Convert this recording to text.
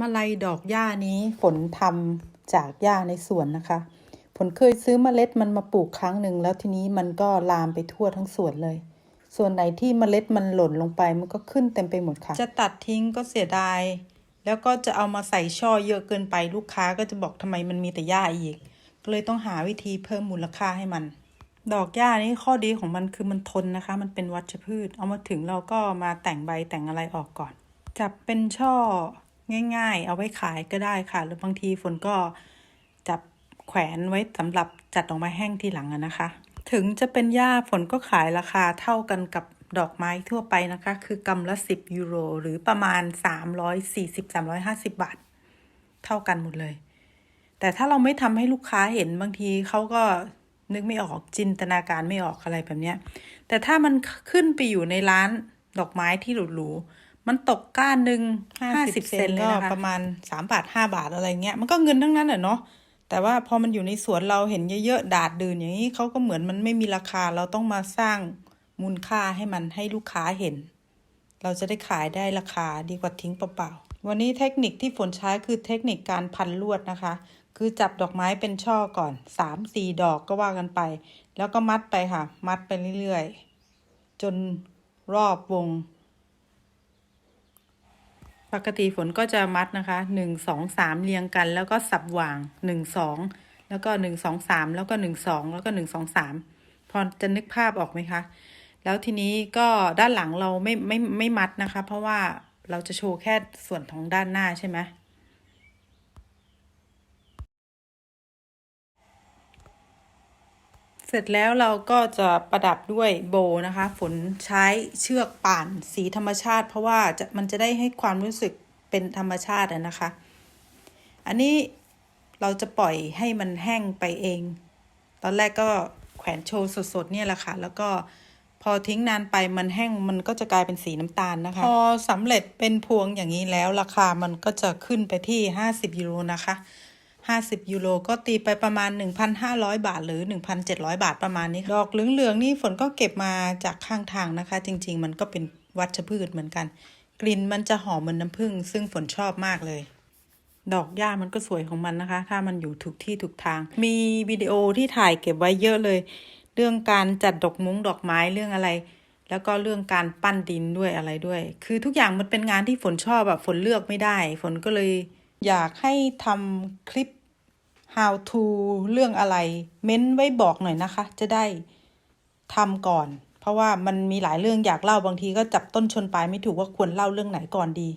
มาลัยดอกหญ้านี้ฝนทำจากหญ้าในสวนนะคะฝนเคยซื้อเมล็ดมันมาปลูกครั้งหนึ่งแล้วทีนี้มันก็ลามไปทั่วทั้งสวนเลย ส่วนไหนที่เมล็ดมันหล่นลงไปมันก็ขึ้นเต็มไปหมดค่ะ จะตัดทิ้งก็เสียดาย แล้วก็จะเอามาใส่ช่อเยอะเกินไปลูกค้าก็จะบอกทำไมมันมีแต่หญ้าอีก ก็เลยต้องหาวิธีเพิ่มมูลค่าให้มัน ดอกหญ้านี่ข้อดีของมันคือมันทนนะคะ มันเป็นวัชพืช เอามาถึงเราก็มาแต่งใบแต่งอะไรออกก่อน จับเป็นช่อ ง่าย ๆ เอาไว้ขายก็ได้ค่ะ หรือบางทีฝนก็จับแขวนไว้สำหรับจัดดอกไม้แห้งทีหลังนะคะ ถึงจะเป็นหญ้าฝนก็ขายราคาเท่ากันกับดอกไม้ทั่วไปนะคะ คือกำละ 10 ยูโร หรือประมาณ 340-350 บาท เท่ากันหมดเลย แต่ถ้าเราไม่ทำให้ลูกค้าเห็นบางทีเขาก็นึกไม่ออกจินตนาการไม่ออกอะไรแบบเนี้ย แต่ถ้ามันขึ้นไปอยู่ในร้านดอกไม้ที่หรูๆ มันตกก้านหนึ่งห้าสิบเซนเลยนะคะประมาณสามบาทห้าบาทอะไรเงี้ย มันก็เงินทั้งนั้นแหละเนาะแต่ว่าพอมันอยู่ในสวนเราเห็นเยอะๆ ดาดดื่นอย่างนี้เขาก็เหมือนมันไม่มีราคาเราต้องมาสร้างมูลค่าให้มันให้ลูกค้าเห็น เราจะได้ขายได้ราคาดีกว่าทิ้งเปล่าๆ วันนี้เทคนิคที่ฝนใช้คือเทคนิคการพันลวดนะคะ คือจับดอกไม้เป็นช่อก่อนสามสี่ดอกก็ว่ากันไป แล้วก็มัดไปค่ะ มัดไปเรื่อยๆ จนรอบวง ปกติฝนก็จะมัดนะคะหนึ่งสองสามเรียงกัน แล้วก็สับหว่างหนึ่งสองแล้วก็หนึ่งสองสามแล้วก็หนึ่งสองแล้วก็หนึ่งสองสามพอจะนึกภาพออกไหมคะ แล้วทีนี้ก็ด้านหลังเราไม่ไม่ไม่มัดนะคะ เพราะว่าเราจะโชว์แค่ส่วนของด้านหน้าใช่ไหม เสร็จแล้วเราก็จะประดับด้วยโบนะคะ ฝนใช้เชือกป่านสีธรรมชาติ เพราะว่าจะมันจะได้ให้ความรู้สึกเป็นธรรมชาตินะคะ อันนี้เราจะปล่อยให้มันแห้งไปเอง ตอนแรกก็แขวนโชว์สดๆเนี่ยแหละค่ะ แล้วก็พอทิ้งนานไปมันแห้งมันก็จะกลายเป็นสีน้ำตาลนะคะ พอสำเร็จเป็นพวงอย่างนี้แล้วราคามันก็จะขึ้นไปที่ 50ยูโรนะคะ 50 ยูโรก็ตีไปประมาณ 1,500 บาทหรือ 1,700 บาทประมาณนี้ดอกเหลืองๆนี่ฝนก็เก็บมาจากข้างทางนะคะ จริง ๆ มันก็เป็นวัชพืชเหมือนกัน กลิ่นมันจะหอมเหมือนน้ำผึ้งซึ่งฝนชอบมากเลย ดอกหญ้ามันก็สวยของมันนะคะ ถ้ามันอยู่ถูกที่ถูกทาง มีวิดีโอที่ถ่ายเก็บไว้เยอะเลย เรื่องการจัดดอกมุ้งดอกไม้เรื่องอะไรแล้วก็เรื่องการปั้นดินด้วยอะไรด้วย คือทุกอย่างมันเป็นงานที่ฝนชอบแบบฝนเลือกไม่ได้ ฝนก็เลยอยากให้ทำคลิป how to เรื่องอะไร เม้นไว้บอกหน่อยนะคะ จะได้ทำก่อน เพราะว่ามันมีหลายเรื่องอยากเล่าบางทีก็จับต้นชนปลายไม่ถูกว่าควรเล่าเรื่องไหนก่อนดี